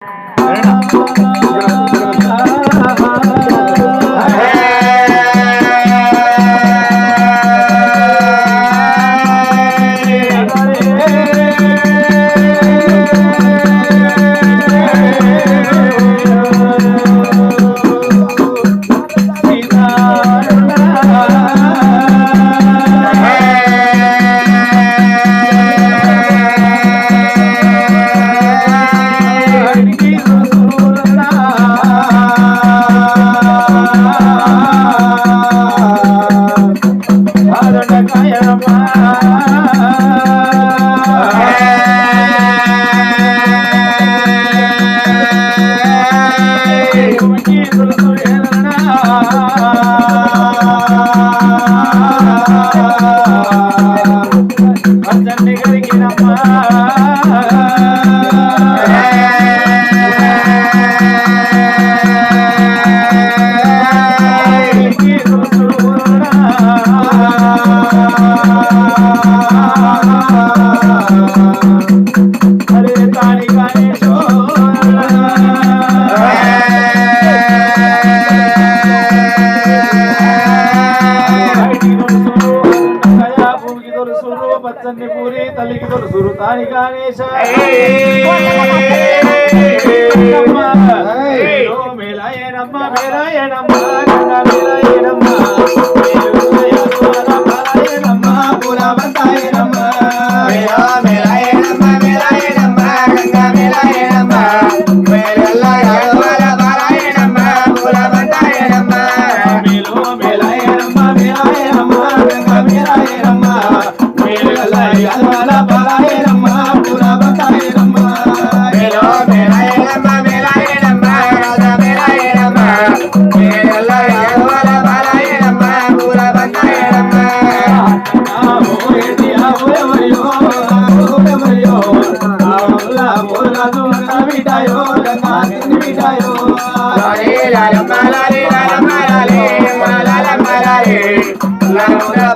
Thank you. మేలాయనమ్మ మేలాయనమ్మ Ganga మేలాయనమ్మ. పులవంతాయనమ్మ మేలో loud up.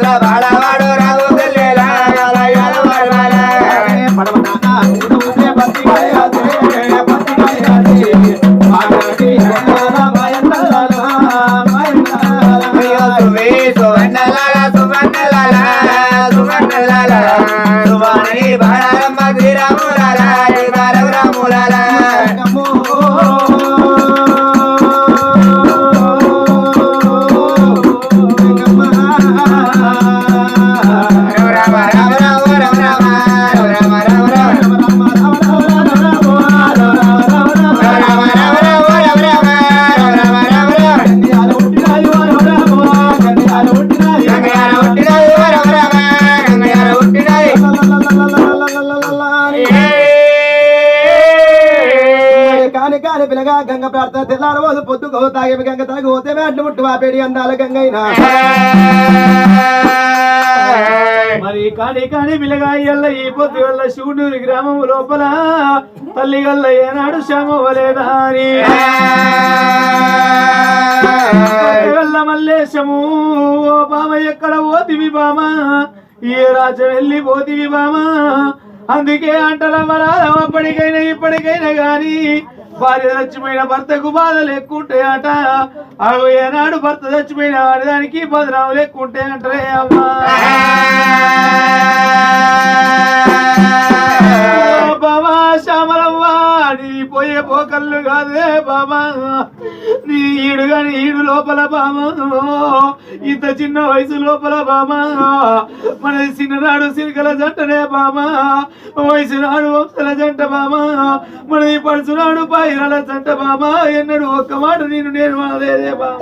కాని పిల్లగా గంగ ప్రార్థన తెల్లారు రోజు పొద్దుకో తాగి గంగ తాగి పోతే అట్లు ముట్టు వాపేడి అందాల గంగైనా. మరి కాని కాని పిల్లగా ఎల్ల ఈ పొద్దు వల్ల శివుడూరి గ్రామం లోపల తల్లి గల్ల ఏనాడు శ్యామవలేదా అని వల్ల మల్లేశము ఓ బామ ఎక్కడ పోతివి బామ ఏ రాజ్యం వెళ్ళి పోతివి బామ అందుకే అంటారా మరాల అప్పటికైనా ఇప్పటికైనా కానీ భార్య చచ్చిపోయిన భర్తకు బాధలు ఎక్కువ అట అవి ఏనాడు భర్త చచ్చిపోయిన వాడిదానికి బదనాములు ఎక్కువ ఉంటాయి అమ్మా ఓ బాబా శ్యామలవ్వ నీ పోయే పోకళ్ళు కాదే బాబా. నీ ఈడు కాని ఈడు లోపల బామ. ఇంత చిన్న వయసు లోపల బామ. మన చిన్ననాడు సిరికల జంటనే బామ. వయసు నాడు వంశల జంట బామ. మనది ఈ పడుచునాడు పైరాల జంట బామ. ఎన్నడు ఒక్క మాట నేను నేను మనలేదే బామ.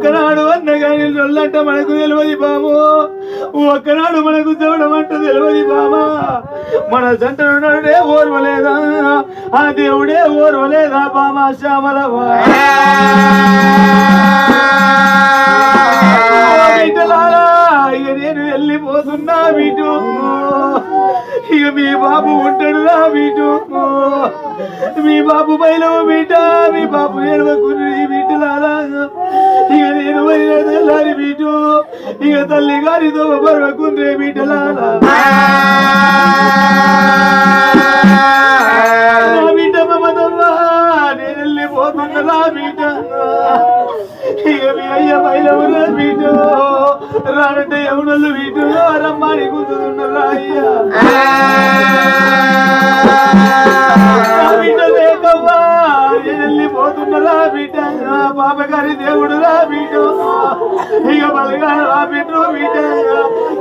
ఒక్కనాడు అన్నగాని రొల్లంట మనకు తెలియదు బాము ఒక్కనాడు మనకు చూడమంట తెలియదు బామా మన జంట ఉన్నాడే ఓర్వలేదా? ఆ దేవుడే ఓర్వలేదా బామా శ్యామలవా బిడ్డలారా, పోతున్నా నేను వీటు. ఇక మీ బాబు ఉంటాడు నా వీటు. మీ బాబు బయలు బిడ్డ మీ బాబు ఏడవకుని బిడ్డలారా ఇక నేను వెళ్ళిన తెల్లారి ఇక తల్లి గారితో బరవకుండ్రే బిడ్డలారా నా ఇక బలగా రా బిడ్డ బిడ్డ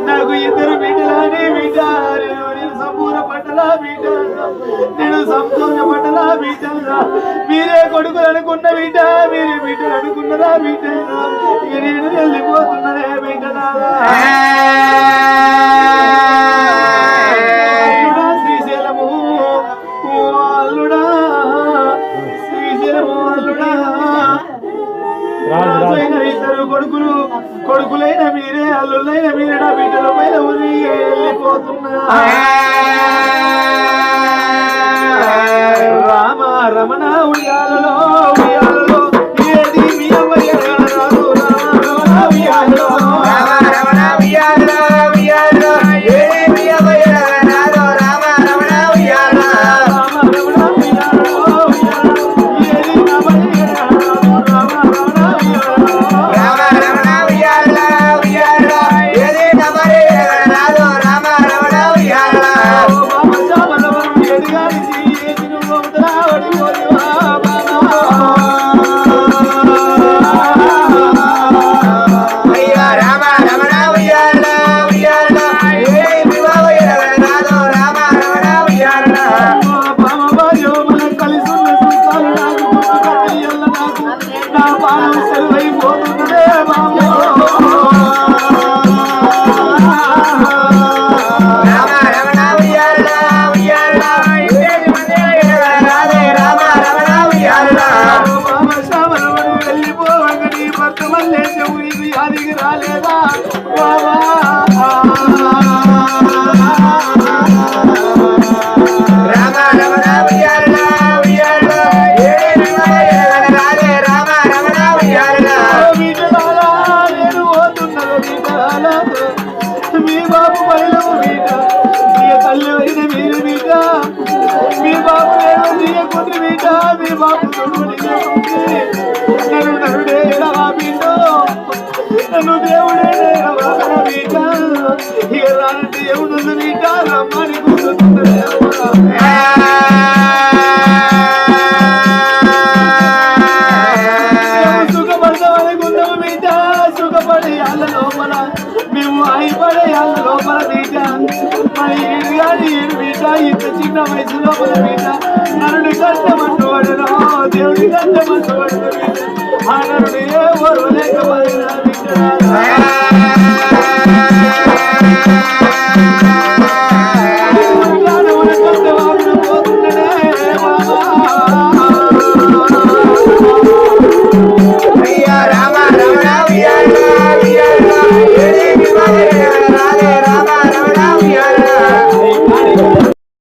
నాకు ఇద్దరు బిడ్డలానే బిడ్డ నేను నేను సంపూర్ణ పట్టలా బిడ్డ నేను సంపూర్ణ పట్టలా బిడ్డ మీరే కొడుకులు అనుకున్న బిడ్డ మీరే బిడ్డలు అనుకున్నదా బిడ్డ ఇక నేను వెళ్ళిపోతున్నదే బిడ్డ అల్లుడా మీరే అల్లులైన బిడ్డల పైన ఉరి వెళ్ళిపోతున్నా. பழையாள் லோபல தீட்டான். இருவியாடியில் வீட்டா இந்த சின்ன வயசு லோபல வீட்டா நருடு கஷ்டமன்று வடனா தேவடி கஷ்டமன்று வடன ஆனருடைய ஒரு வலைக்கு பதினாறு